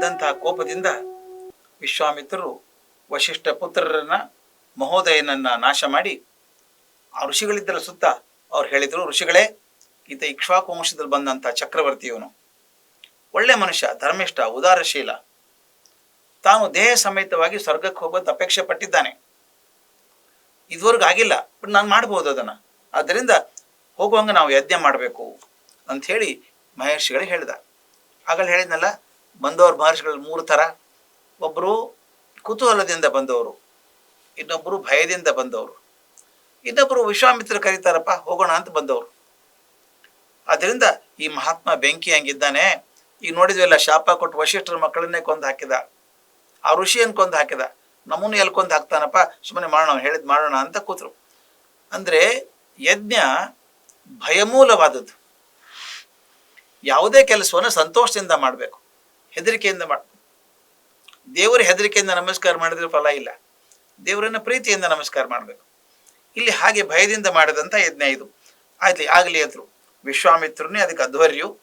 ಬಂದಂತಹ ಕೋಪದಿಂದ ವಿಶ್ವಾಮಿತ್ರರು ವಶಿಷ್ಠ ಪುತ್ರರನ್ನ ಮಹೋದಯನನ್ನ ನಾಶ ಮಾಡಿ ಆ ಋಷಿಗಳಿದ್ದರ ಸುತ್ತ ಅವ್ರು ಹೇಳಿದರು, ಋಷಿಗಳೇ, ಈತ ಇಕ್ಷ್ವಾಕು ವಂಶದಲ್ಲಿ ಬಂದಂಥ ಚಕ್ರವರ್ತಿಯವನು. ಒಳ್ಳೆ ಮನುಷ್ಯ, ಧರ್ಮಿಷ್ಠ, ಉದಾರಶೀಲ. ತಾನು ದೇಹ ಸಮೇತವಾಗಿ ಸ್ವರ್ಗಕ್ಕೆ ಹೋಗೋದು ಅಪೇಕ್ಷೆ ಪಟ್ಟಿದ್ದಾನೆ. ಇದುವರೆಗೂ ಆಗಿಲ್ಲ ಬಟ್ ನಾನು ಮಾಡ್ಬೋದು ಅದನ್ನು. ಆದ್ದರಿಂದ ಹೋಗುವಂಗೆ ನಾವು ಯಜ್ಞ ಮಾಡಬೇಕು. ಅಂತ ಹೇಳಿ ಮಹರ್ಷಿಗಳಿಗೆ ಹೇಳಿದ. ಆಗಲೇ ಹೇಳಿದ್ನಲ್ಲ ಬಂದವರು ಮಹರ್ಷಿಗಳು ಮೂರು ಥರ. ಒಬ್ಬರು ಕುತೂಹಲದಿಂದ ಬಂದವರು ಇನ್ನೊಬ್ಬರು ಭಯದಿಂದ ಬಂದವರು. ಇನ್ನೊಬ್ಬರು ವಿಶ್ವಾಮಿತ್ರ ಕರೀತಾರಪ್ಪ, ಹೋಗೋಣ ಅಂತ ಬಂದವರು. ಆದ್ದರಿಂದ ಈ ಮಹಾತ್ಮ ಬೆಂಕಿ ಹಂಗಿದ್ದಾನೆ. ಈಗ ನೋಡಿದ್ವಲ್ಲ, ಶಾಪ ಕೊಟ್ಟು ವಶಿಷ್ಠರ ಮಕ್ಕಳನ್ನೇ ಕೊಂದು ಹಾಕಿದ. ಆ ಋಷಿಯನ್ನು ಕೊಂದು ಹಾಕಿದ. ನಮ್ಮನ್ನು ಎಲ್ಲಿ ಕೊಂದು ಹಾಕ್ತಾನಪ್ಪ? ಸುಮ್ಮನೆ ಮಾಡೋಣ, ಹೇಳಿದ್ ಮಾಡೋಣ ಅಂತ ಕೂತರು. ಅಂದರೆ ಯಜ್ಞ ಭಯಮೂಲವಾದದ್ದು. ಯಾವುದೇ ಕೆಲಸವನ್ನು ಸಂತೋಷದಿಂದ ಮಾಡಬೇಕು. ಹೆದರಿಕೆಯಿಂದ ಮಾಡ, ದೇವರ ಹೆದರಿಕೆಯಿಂದ ನಮಸ್ಕಾರ ಮಾಡಿದ್ರೆ ಫಲ ಇಲ್ಲ. ದೇವರನ್ನ ಪ್ರೀತಿಯಿಂದ ನಮಸ್ಕಾರ ಮಾಡಬೇಕು. ಇಲ್ಲಿ ಹಾಗೆ ಭಯದಿಂದ ಮಾಡಿದಂಥ ಯಜ್ಞ ಇದು. ಆಯ್ತು ಆಗಲಿ ಅಂದ್ರು. ವಿಶ್ವಾಮಿತ್ರನೇ ಅದಕ್ಕೆ ಅಧ್ವರ್ಯು.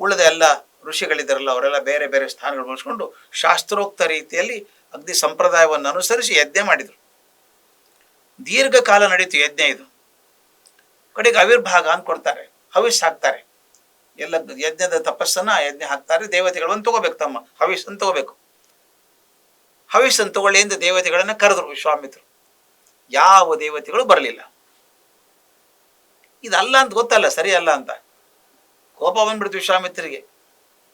ಉಳಿದ ಎಲ್ಲ ಋಷಿಗಳಿದ್ದಾರಲ್ಲ ಅವರೆಲ್ಲ ಬೇರೆ ಬೇರೆ ಸ್ಥಾನಗಳು ಬಳಸ್ಕೊಂಡು ಶಾಸ್ತ್ರೋಕ್ತ ರೀತಿಯಲ್ಲಿ ಅಗ್ದಿ ಸಂಪ್ರದಾಯವನ್ನು ಅನುಸರಿಸಿ ಯಜ್ಞ ಮಾಡಿದರು. ದೀರ್ಘಕಾಲ ನಡೀತು ಯಜ್ಞ ಇದು. ಕಡೆಗೆ ಅವಿರ್ಭಾಗ ಅಂತ ಕೊಡ್ತಾರೆ ಹವಿಸ್ ಹಾಕ್ತಾರೆ ಎಲ್ಲ ಯಜ್ಞದ ತಪಸ್ಸನ್ನ ಯಜ್ಞ ಹಾಕ್ತಾರೆ, ದೇವತೆಗಳನ್ನು ತಗೋಬೇಕು ತಮ್ಮ. ಹವಿಸ್ಸನ್ನು ತಗೋಬೇಕು. ಹವಿಸ್ಸನ್ನು ತಗೊಳ್ಳಿ ಎಂದು ದೇವತೆಗಳನ್ನ ಕರೆದ್ರು ವಿಶ್ವಾಮಿತ್ರು ಯಾವ ದೇವತೆಗಳು ಬರಲಿಲ್ಲ. ಇದಲ್ಲ ಅಂತ ಗೊತ್ತಲ್ಲ, ಸರಿ ಅಲ್ಲ ಅಂತ. ಕೋಪ ಬಂದ್ಬಿಡ್ತು ವಿಶ್ವಾಮಿತ್ರಿಗೆ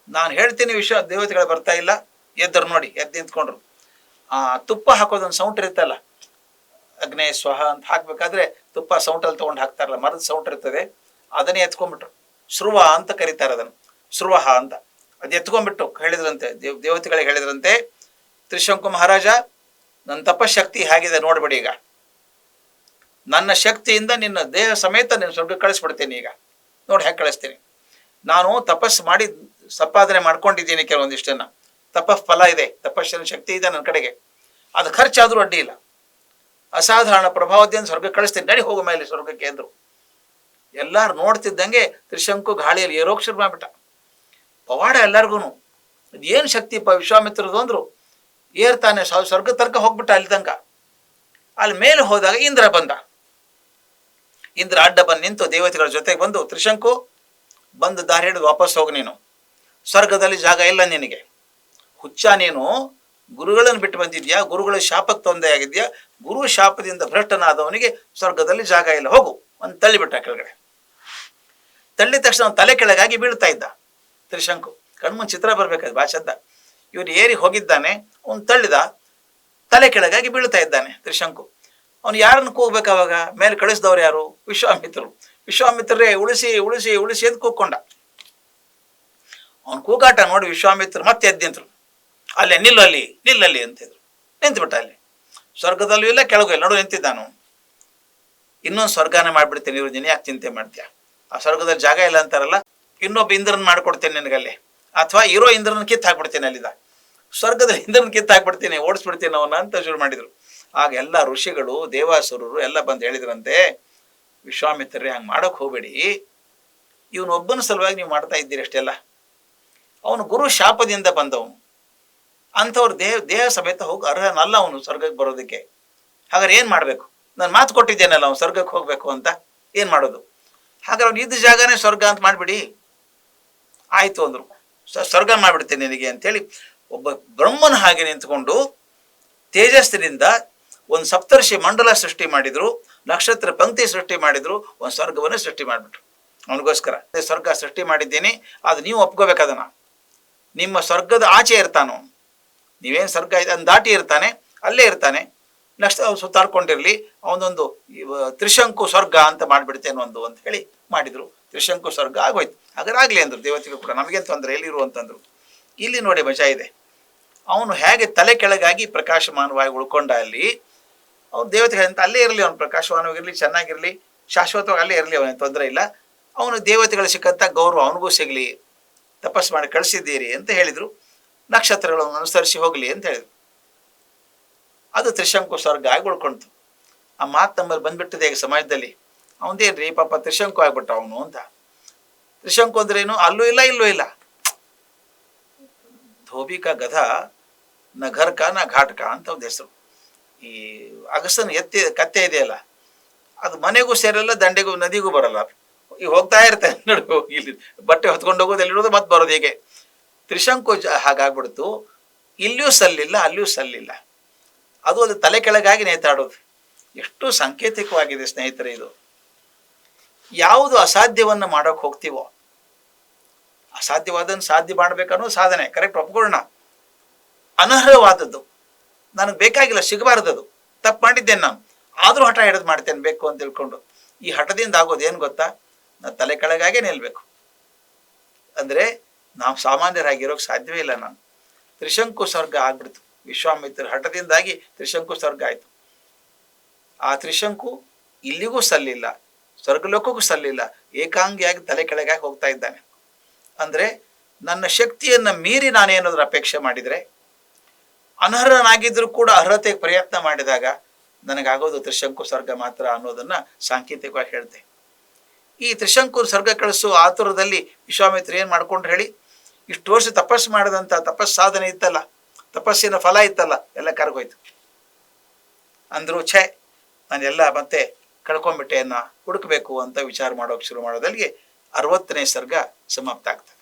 ನಾನು ಹೇಳ್ತೀನಿ ವಿಶ್ವ, ದೇವತೆಗಳು ಬರ್ತಾ ಇಲ್ಲ. ಎದ್ದರು ನೋಡಿ, ಎದ್ದು ನಿಂತ್ಕೊಂಡ್ರು. ಆ ತುಪ್ಪ ಹಾಕೋದೊಂದು ಸೌಂಟ್ ಇರುತ್ತಲ್ಲ ಅಗ್ನೇಯ ಸ್ವಹ ಅಂತ ಹಾಕ್ಬೇಕಾದ್ರೆ ತುಪ್ಪ ಸೌಂಟಲ್ಲಿ ತೊಗೊಂಡು ಹಾಕ್ತಾರಲ್ಲ, ಮರದ ಸೌಂಟ್ ಇರ್ತದೆ, ಅದನ್ನೇ ಎತ್ಕೊಂಡ್ಬಿಟ್ರು. ಸ್ರುವ ಅಂತ ಕರೀತಾರೆ ಅದನ್ನು. ಸ್ರುವಹ ಅಂತ. ಅದು ಎತ್ಕೊಂಡ್ಬಿಟ್ಟು ಹೇಳಿದ್ರಂತೆ, ದೇವ್, ದೇವತೆಗಳಿಗೆ ಹೇಳಿದ್ರಂತೆ, ತ್ರಿಶಂಕು ಮಹಾರಾಜ, ನನ್ನ ತಪಶಕ್ತಿ ಹೇಗಿದೆ ನೋಡ್ಬಿಡಿ ಈಗ. ನನ್ನ ಶಕ್ತಿಯಿಂದ ನಿನ್ನ ದೇಹ ಸಮೇತ ನಿನ್ನ ಸ್ವರ್ಗ ಕಳಿಸ್ಬಿಡ್ತೀನಿ ಈಗ. ನೋಡಿ ಹೇಗೆ ಕಳಿಸ್ತೀನಿ. ನಾನು ತಪಸ್ಸು ಮಾಡಿ, ಸಂಪಾದನೆ ಮಾಡ್ಕೊಂಡಿದ್ದೀನಿ ಕೆಲವೊಂದಿಷ್ಟನ್ನ ತಪಸ್ ಫಲ ಇದೆ, ತಪಸ್ಸಿನ ಶಕ್ತಿ ಇದೆ ನನ್ನ ಕಡೆಗೆ. ಅದು ಖರ್ಚಾದರೂ ಅಡ್ಡಿ ಇಲ್ಲ. ಅಸಾಧಾರಣ ಪ್ರಭಾವದಿಂದ ಸ್ವರ್ಗ ಕಳಿಸ್ತೀನಿ. ನಡಿ ಹೋಗೋ ಮೇಲೆ ಸ್ವರ್ಗಕ್ಕೆ ಅಂದ್ರು. ಎಲ್ಲಾರು ನೋಡ್ತಿದ್ದಂಗೆ ತ್ರಿಶಂಕು ಗಾಳಿಯಲ್ಲಿ ಏರೋಕ್ ಶುರು ಮಾಡ್ಬಿಟ್ಟ. ಪವಾಡ ಎಲ್ಲರಿಗೂ ಏನು ಶಕ್ತಿಪ್ಪ ವಿಶ್ವಾಮಿತ್ರದು ಅಂದ್ರು ಏರ್ತಾನೆ ಸ್ವ- ಸ್ವರ್ಗ ತರ್ಕ ಹೋಗ್ಬಿಟ್ಟ ಅಲ್ಲಿ ತನಕ ಅಲ್ಲಿ ಮೇಲೆ ಹೋದಾಗ ಇಂದ್ರ ಬಂದ. ಇಂದ್ರ ಅಡ್ಡ ಬಂದು ನಿಂತು ದೇವತೆಗಳ ಜೊತೆಗೆ ಬಂದು, ತ್ರಿಶಂಕು, ಬಂದು ದಾರಿ ಹಿಡಿದು ವಾಪಸ್ ಹೋಗು ನೀನು. ಸ್ವರ್ಗದಲ್ಲಿ ಜಾಗ ಇಲ್ಲ ನಿನಗೆ. ಹುಚ್ಚ ನೀನು, ಗುರುಗಳನ್ನು ಬಿಟ್ಟು ಬಂದಿದ್ಯಾ? ಗುರುಗಳ ಶಾಪಕ್ಕೆ ತೊಂದರೆ ಆಗಿದ್ಯಾ ಗುರು ಶಾಪದಿಂದ ಭ್ರಷ್ಟನಾದವನಿಗೆ ಸ್ವರ್ಗದಲ್ಲಿ ಜಾಗ ಇಲ್ಲ. ಹೋಗು. ಅಂತ ತಳ್ಳಿಬಿಟ್ಟ ಕೆಳಗಡೆ. ತಳ್ಳಿದ ತಕ್ಷಣ ತಲೆ ಕೆಳಗಾಗಿ ಬೀಳ್ತಾ ಇದ್ದ. ತ್ರಿಶಂಕು, ಕಣ್ಮುಂದ್ ಚಿತ್ರ ಬರ್ಬೇಕಾದ್ರೆ ಭಾಷದ್ದ ಇವನು ಏರಿ ಹೋಗಿದ್ದಾನೆ, ಅವನು ತಳ್ಳಿದ ತಲೆ ಕೆಳಗಾಗಿ ಬೀಳ್ತಾ ಇದ್ದಾನೆ ತ್ರಿಶಂಕು. ಅವನು ಯಾರನ್ನು ಕೂಗ್ಬೇಕು ಅವಾಗ? ಮೇಲೆ ಕಳಿಸಿದವ್ರು ಯಾರು? ವಿಶ್ವಾಮಿತ್ರರು. ವಿಶ್ವಾಮಿತ್ರರೇ, ಉಳಿಸಿ ಉಳಿಸಿ ಉಳಿಸಿ ಅಂತ ಕೂಗ್ಕೊಂಡ. ಅವನು ಕೂಗಾಟ ನೋಡಿ ವಿಶ್ವಾಮಿತ್ರ ಮತ್ತೆ ಎದ್ದಿಂತರು ಅಲ್ಲೇ ನಿಲ್ಲು ಅಲ್ಲಿ ನಿಲ್ಲಲ್ಲಿ ಅಂತಿದ್ರು ನಿಂತ್ಬಿಟ್ಟ ಅಲ್ಲಿ. ಸ್ವರ್ಗದಲ್ಲೂ ಇಲ್ಲ, ಕೆಳಗೂ ಇಲ್ಲ. ನೋಡು, ನಿಂತಿದ್ದಾನು. ಇನ್ನೊಂದು ಸ್ವರ್ಗನೇ ಮಾಡ್ಬಿಡ್ತೀನಿ ಇವ್ರು, ನೀನು ಯಾಕೆ ಚಿಂತೆ ಮಾಡ್ತೀಯ? ಆ ಸ್ವರ್ಗದಲ್ಲಿ ಜಾಗ ಇಲ್ಲ ಅಂತಾರಲ್ಲ, ಇನ್ನೊಬ್ಬ ಇಂದ್ರನ್ ಮಾಡ್ಕೊಡ್ತೇನೆ ನಿನಗಲ್ಲಿ. ಅಥವಾ ಇರೋ ಇಂದ್ರನ ಕಿತ್ತು ಹಾಕ್ಬಿಡ್ತೇನೆ ಅಲ್ಲಿದ. ಸ್ವರ್ಗದಲ್ಲಿ ಇಂದ್ರನ ಕಿತ್ತು ಹಾಕ್ಬಿಡ್ತೀನಿ, ಓಡಿಸ್ಬಿಡ್ತೀನಿ ಅವನ ಅಂತ ಶುರು ಮಾಡಿದ್ರು. ಆಗ ಎಲ್ಲ ಋಷಿಗಳು, ದೇವಾಸುರರು ಎಲ್ಲ ಬಂದು ಹೇಳಿದ್ರಂತೆ, ವಿಶ್ವಾಮಿತ್ರರೇ, ಹಂಗೆ ಮಾಡೋಕೆ ಹೋಗಬೇಡಿ. ಇವನೊಬ್ಬನ ಸಲುವಾಗಿ ನೀವು ಮಾಡ್ತಾ ಇದ್ದೀರಿ ಅಷ್ಟೆಲ್ಲ. ಅವನು ಗುರು ಶಾಪದಿಂದ ಬಂದವನು. ಅಂಥವ್ರು ದೇಹ ದೇಹ ಸಮೇತ ಹೋಗಿ ಅರ್ಹನಲ್ಲ ಅವನು ಸ್ವರ್ಗಕ್ಕೆ ಬರೋದಕ್ಕೆ. ಹಾಗಾದ್ರೆ ಏನು ಮಾಡಬೇಕು? ನಾನು ಮಾತು ಕೊಟ್ಟಿದ್ದೇನಲ್ಲ, ಅವನು ಸ್ವರ್ಗಕ್ಕೆ ಹೋಗಬೇಕು ಅಂತ? ಏನು ಮಾಡೋದು? ಹಾಗಾದ್ರೆ ಅವ್ನು ಇದ್ದ ಜಾಗನೇ ಸ್ವರ್ಗ ಅಂತ ಮಾಡಿಬಿಡಿ. ಆಯ್ತು ಅಂದ್ರು. ಸ್ವರ್ಗ ಮಾಡಿಬಿಡ್ತೇನೆ ನಿನಗೆ ಅಂತೇಳಿ ಒಬ್ಬ ಬ್ರಹ್ಮನ ಹಾಗೆ ನಿಂತ್ಕೊಂಡು ತೇಜಸ್ಸಿನಿಂದ ಒಂದು ಸಪ್ತರ್ಷಿ ಮಂಡಲ ಸೃಷ್ಟಿ ಮಾಡಿದ್ರು, ನಕ್ಷತ್ರ ಪಂಕ್ತಿ ಸೃಷ್ಟಿ ಮಾಡಿದ್ರು, ಒಂದು ಸ್ವರ್ಗವನ್ನು ಸೃಷ್ಟಿ ಮಾಡಿಬಿಟ್ರು. ಅವನಿಗೋಸ್ಕರ. ಸ್ವರ್ಗ ಸೃಷ್ಟಿ ಮಾಡಿದ್ದೀನಿ ಅದು ನೀವು ಒಪ್ಕೋಬೇಕದನ್ನು ನಿಮ್ಮ ಸ್ವರ್ಗದ ಆಚೆ ಇರ್ತಾನು. ನೀವೇನು ಸ್ವರ್ಗ ಇದೆ ದಾಟಿ ಇರ್ತಾನೆ, ಅಲ್ಲೇ ಇರ್ತಾನೆ. ನೆಕ್ಸ್ಟ್ ಅವ್ನು ಸುತ್ತಾಡ್ಕೊಂಡಿರಲಿ ಅವನೊಂದು ತ್ರಿಶಂಕು ಸ್ವರ್ಗ ಅಂತ ಮಾಡಿಬಿಡ್ತೇನೆ ಒಂದು ಅಂತ ಹೇಳಿ ಮಾಡಿದರು. ತ್ರಿಶಂಕು ಸ್ವರ್ಗ ಆಗೋಯ್ತು. ಹಾಗಾದ್ರೆ ಅಂದರು ದೇವತೆಗಳು ಕೂಡ ನಮಗೇನು ತೊಂದರೆ ಎಲ್ಲಿರು ಅಂತಂದರು. ಇಲ್ಲಿ ನೋಡಿ ಮಜಾ ಇದೆ. ಅವನು ಹೇಗೆ ತಲೆ ಕೆಳಗಾಗಿ ಪ್ರಕಾಶಮಾನವಾಗಿ ಉಳ್ಕೊಂಡ ಅಲ್ಲಿ, ಅವ್ನು ಅಂತ ಅಲ್ಲೇ ಇರಲಿ, ಅವನು ಪ್ರಕಾಶಮಾನವಾಗಿರಲಿ ಚೆನ್ನಾಗಿರಲಿ, ಶಾಶ್ವತವಾಗಿ ಅಲ್ಲೇ ಇರಲಿ, ಅವನಿಗೆ ತೊಂದರೆ ಇಲ್ಲ. ಅವನು ದೇವತೆಗಳು ಸಿಕ್ಕಂಥ ಗೌರವ ಅವನಿಗೂ ಸಿಗಲಿ, ತಪಸ್ಸು ಮಾಡಿ ಕಳಿಸಿದ್ದೀರಿ ಅಂತ ಹೇಳಿದರು. ನಕ್ಷತ್ರಗಳನ್ನು ಅನುಸರಿಸಿ ಹೋಗಲಿ ಅಂತ ಹೇಳಿದ್ರು. ಅದು ತ್ರಿಶಂಕು ಸ್ವರ್ಗ ಆಗಿ ಉಳ್ಕೊಂತು ಆ ಮಾತು ನಮ್ಮಲ್ಲಿ ಬಂದ್ಬಿಟ್ಟಿದೆ ಈಗ ಸಮಾಜದಲ್ಲಿ. ಅವನದೇನ್ರಿ ಪಾಪ ತ್ರಿಶಂಕು ಆಗ್ಬಿಟ್ಟ ಅವನು ಅಂತ. ತ್ರಿಶಂಕು ಅಂದ್ರೇನು ಅಲ್ಲೂ ಇಲ್ಲ, ಇಲ್ಲೂ ಇಲ್ಲ. ಧೋಬಿಕ ಗಧ, ನ ಘರ್ಕ, ನ ಘಾಟ್ಕ ಅಂತ ಒಂದು ಹೆಸರು. ಈ ಅಗಸನ ಎತ್ತಿ, ಕತ್ತೆ ಇದೆಯಲ್ಲ, ಅದು ಮನೆಗೂ ಸೇರಲ್ಲ, ದಂಡೆಗೂ, ನದಿಗೂ ಬರಲ್ಲ. ಈಗ ಹೋಗ್ತಾ ಇರ್ತಾನೆ ನಡು, ಇಲ್ಲಿ ಬಟ್ಟೆ ಹೊತ್ಕೊಂಡು ಹೋಗೋದು ಎಲ್ಲಿಡೋದು ಮತ್ತೆ ಬರೋದು ಹೇಗೆ. ತ್ರಿಶಂಕು ಹಾಗಾಗ್ಬಿಡ್ತು. ಇಲ್ಲಿಯೂ ಸಲ್ಲಿಲ್ಲ, ಅಲ್ಲಿಯೂ ಸಲ್ಲಿಲ್ಲ. ಅದು ಅದು ತಲೆ ಕೆಳಗಾಗಿ ನೇತಾಡೋದು. ಎಷ್ಟು ಸಾಂಕೇತಿಕವಾಗಿದೆ ಸ್ನೇಹಿತರೆ ಇದು. ಯಾವುದು ಅಸಾಧ್ಯವನ್ನ ಮಾಡೋಕೆ ಹೋಗ್ತೀವೋ, ಅಸಾಧ್ಯವಾದನ್ನು ಸಾಧ್ಯ ಮಾಡ್ಬೇಕನ್ನೋ ಸಾಧನೆ ಕರೆಕ್ಟ್ ಒಪ್ಕೊಳ್ಳೋಣ. ಅನರ್ಹವಾದದ್ದು. ನನಗೆ ಬೇಕಾಗಿಲ್ಲ, ಸಿಗಬಾರ್ದದು. ತಪ್ಪು ಮಾಡಿದ್ದೇನೆ ನಾನು. ಆದರೂ ಹಠ ಹಿಡಿದು ಮಾಡ್ತೇನೆ, ಬೇಕು ಅಂತ ತಿಳ್ಕೊಂಡು. ಈ ಹಠದಿಂದ ಆಗೋದು ಏನು ಗೊತ್ತಾ? ನಾ ತಲೆ ಕೆಳಗಾಗೆ ನಿಲ್ಬೇಕು. ಅಂದ್ರೆ ನಾವು ಸಾಮಾನ್ಯರಾಗಿರೋಕೆ ಸಾಧ್ಯವೇ ಇಲ್ಲ ನಾನು. ತ್ರಿಶಂಕು ಸ್ವರ್ಗ ಆಗ್ಬಿಡ್ತು. ವಿಶ್ವಾಮಿತ್ರ ಹಠದಿಂದಾಗಿ ತ್ರಿಶಂಕು ಸ್ವರ್ಗ ಆಯ್ತು. ಆ ತ್ರಿಶಂಕು ಇಲ್ಲಿಗೂ ಸಲ್ಲಿಲ್ಲ, ಸ್ವರ್ಗಲೋಕಕ್ಕೂ ಸಲ್ಲಿಲ್ಲ, ಏಕಾಂಗಿಯಾಗಿ ತಲೆ ಕೆಳಗಾಗಿ ಹೋಗ್ತಾ ಇದ್ದಾನೆ. ಅಂದ್ರೆ ನನ್ನ ಶಕ್ತಿಯನ್ನ ಮೀರಿ ನಾನೇನಾದ್ರೂ ಅಪೇಕ್ಷೆ ಮಾಡಿದ್ರೆ ಅನರ್ಹನಾಗಿದ್ದರೂ ಕೂಡ ಅರ್ಹತೆ ಪ್ರಯತ್ನ ಮಾಡಿದಾಗ ನನಗಾಗೋದು ತ್ರಿಶಂಕು ಸ್ವರ್ಗ ಮಾತ್ರ ಅನ್ನೋದನ್ನ ಸಾಂಕೇತಿಕವಾಗಿ ಹೇಳ್ತೆ. ಈ ತ್ರಿಶಂಕು ಸ್ವರ್ಗ ಕಳಿಸೋ ಆತುರದಲ್ಲಿ ವಿಶ್ವಾಮಿತ್ರ ಏನು ಮಾಡ್ಕೊಂಡ್ರು ಹೇಳಿ, ಇಷ್ಟು ವರ್ಷ ತಪಸ್ಸು ಮಾಡಿದಂಥ ತಪಸ್ ಸಾಧನೆ ಇತ್ತಲ್ಲ ತಪಸ್ಸಿನ ಫಲ ಇತ್ತಲ್ಲ, ಎಲ್ಲ ಕರ್ಗೋಯ್ತು. ಅಂದ್ರು, ಛೇ, ನಾನೆಲ್ಲ ಮತ್ತೆ ಕಳ್ಕೊಂಬಿಟ್ಟೆಯನ್ನ ಹುಡುಕ್ಬೇಕು ಅಂತ ವಿಚಾರ ಮಾಡೋಕೆ ಶುರು ಮಾಡೋದಲ್ಲಿಗೆ ಅರವತ್ತನೇ ಸರ್ಗ ಸಮಾಪ್ತ ಆಗ್ತದೆ.